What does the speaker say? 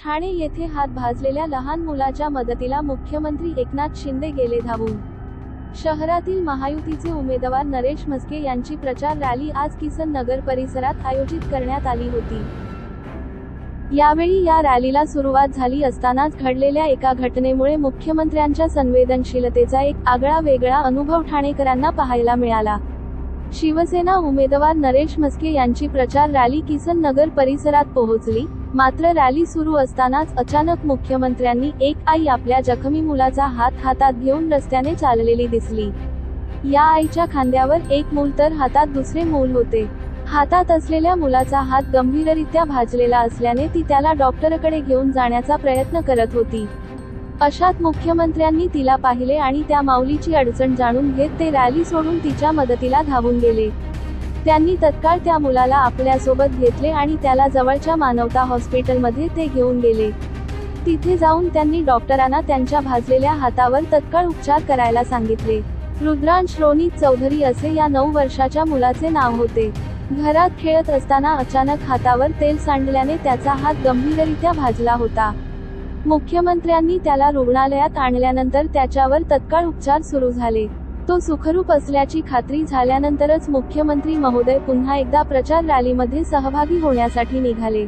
ठाणे येथे हात भाजलेल्या लहान मुलाच्या मदतीला मुख्यमंत्री एकनाथ शिंदे गेले धावून. शहरातील महायुतीचे उमेदवार नरेश म्हस्के यांची प्रचार रॅली आज किसन नगर परिसरात आयोजित करण्यात आली होती. यावेळी या रॅलीला सुरुवात झाली असतानाच घडलेल्या एका घटनेमुळे मुख्यमंत्र्यांच्या संवेदनशीलतेचा एक आगळा वेगळा अनुभव ठाणेकरांना पाहायला मिळाला. शिवसेना उमेदवार नरेश म्हस्के यांची प्रचार रॅली किसन नगर परिसरात पोहोचली. मात्र रॅली सुरू असतानाच अचानक मुख्यमंत्र्यांनी एक आई आपल्या जखमी मुलाचा हात हातात घेऊन रस्त्याने चाललेली दिसली. या आईच्या खांद्यावर एक मूल तर हातात दुसरे मूल होते. हातात असलेल्या मुलाचा हात गंभीररित्या भाजलेला असल्याने ती त्याला डॉक्टरकडे घेऊन जाण्याचा प्रयत्न करत होती. अशात मुख्यमंत्र्यांनी तिला पाहिले आणि त्या माऊलीची अडचण जाणून घेत ते रॅली सोडून तिच्या मदतीला धावून गेले. त्यांनी तत्काळ त्या मुलाला आपल्यासोबत घेतले आणि त्याला जवळच्या मानवता हॉस्पिटलमध्ये ते घेऊन गेले. तिथे जाऊन त्यांनी डॉक्टरांना त्यांच्या भाजलेल्या हातावर तत्काळ उपचार करायला सांगितले. रुद्रांश रोनित चौधरी असे या नऊ वर्षाच्या मुलाचे नाव होते. घरात खेळत असताना अचानक हातावर तेल सांडल्याने त्याचा हात गंभीररित्या भाजला होता. मुख्यमंत्र्यांनी त्याला रुग्णालयात आणल्यानंतर त्याच्यावर तत्काळ उपचार सुरू झाले. तो सुखरूप असल्याची खात्री झाल्यानंतरच मुख्यमंत्री महोदय पुन्हा एकदा प्रचार रॅलीमध्ये सहभागी होण्यासाठी निघाले.